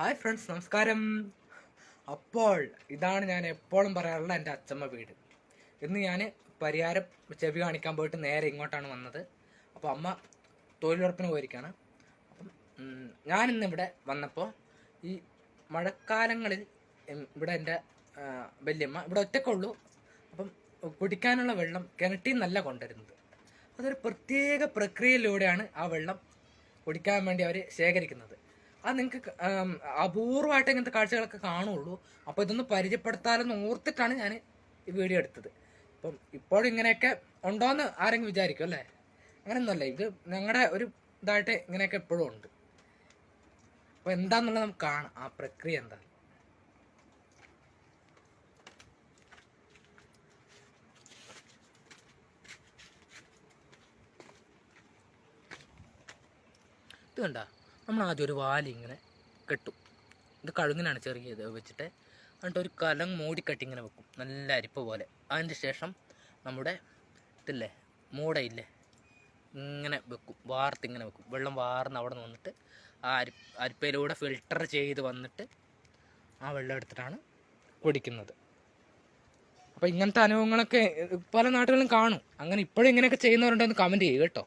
Hi friends നമസ്കാരം. അപ്പോൾ ഇതാണ് ഞാൻ എപ്പോഴും പറയാറുള്ള എന്റെ അച്ചമ്മ വീട്. ഇന്ന് ഞാൻ പരിഹാരം ചെവി കാണിക്കാൻ പോയിട്ട് നേരെ ഇങ്ങോട്ടാണ് വന്നത്. അപ്പോൾ അമ്മ തൊഴിലുറപ്പിന് പോയിരിക്കുകയാണ് അപ്പം ഞാനിന്ന് ഇവിടെ വന്നപ്പോൾ ഈ മഴക്കാലങ്ങളിൽ ഇവിടെ എന്റെ വല്യമ്മ ഇവിടെ ഒറ്റക്കുള്ളൂ അപ്പം കുടിക്കാനുള്ള വെള്ളം കിണറ്റിൽ നിന്നല്ല കൊണ്ടുവരുന്നത്. അതൊരു പ്രത്യേക പ്രക്രിയയിലൂടെയാണ് ആ വെള്ളം കുടിക്കാൻ വേണ്ടി അവർ ശേഖരിക്കുന്നത്. അത് നിങ്ങൾക്ക് അപൂർവമായിട്ട് ഇങ്ങനത്തെ കാഴ്ചകളൊക്കെ കാണുള്ളൂ. അപ്പോൾ ഇതൊന്ന് പരിചയപ്പെടുത്താമെന്ന് ഓർത്തിട്ടാണ് ഞാൻ ഈ വീഡിയോ എടുത്തത്. അപ്പം ഇപ്പോഴും ഇങ്ങനെയൊക്കെ ഉണ്ടോയെന്ന് ആരെങ്കിലും വിചാരിക്കും അല്ലേ? അങ്ങനെയൊന്നുമല്ല ഇത് ഞങ്ങളുടെ ഒരു ഇതായിട്ട് ഇങ്ങനെയൊക്കെ എപ്പോഴും ഉണ്ട്. അപ്പോൾ എന്താന്നുള്ളത് നമുക്ക് കാണാം. ആ പ്രക്രിയ എന്താ? ഇത് കണ്ട? നമ്മൾ ആദ്യം ഒരു വാലിങ്ങനെ കെട്ടും. ഇത് കഴുങ്ങിനാണ് ചെറിയ ഇത് വെച്ചിട്ട്. എന്നിട്ട് ഒരു കലം മൂടിക്കെട്ടി ഇങ്ങനെ വെക്കും. നല്ല അരിപ്പ പോലെ. അതിന്റെ ശേഷം നമ്മുടെ ഇതില്ലേ മൂടയില്ലേ ഇങ്ങനെ വെക്കും. വാർത്ത് ഇങ്ങനെ വെക്കും. വെള്ളം വാർന്ന് അവിടെ നിന്ന് വന്നിട്ട് ആ അരി അരിപ്പയിലൂടെ ഫിൽട്ടർ ചെയ്ത് വന്നിട്ട് ആ വെള്ളം എടുത്തിട്ടാണ് കുടിക്കുന്നത്. അപ്പോൾ ഇങ്ങനത്തെ അനുഭവങ്ങളൊക്കെ പല നാട്ടുകളിലും കാണും. അങ്ങനെ ഇപ്പോഴും ഇങ്ങനെയൊക്കെ ചെയ്യുന്നവരുണ്ടോ എന്ന് കമന്റ് ചെയ്യും കേട്ടോ.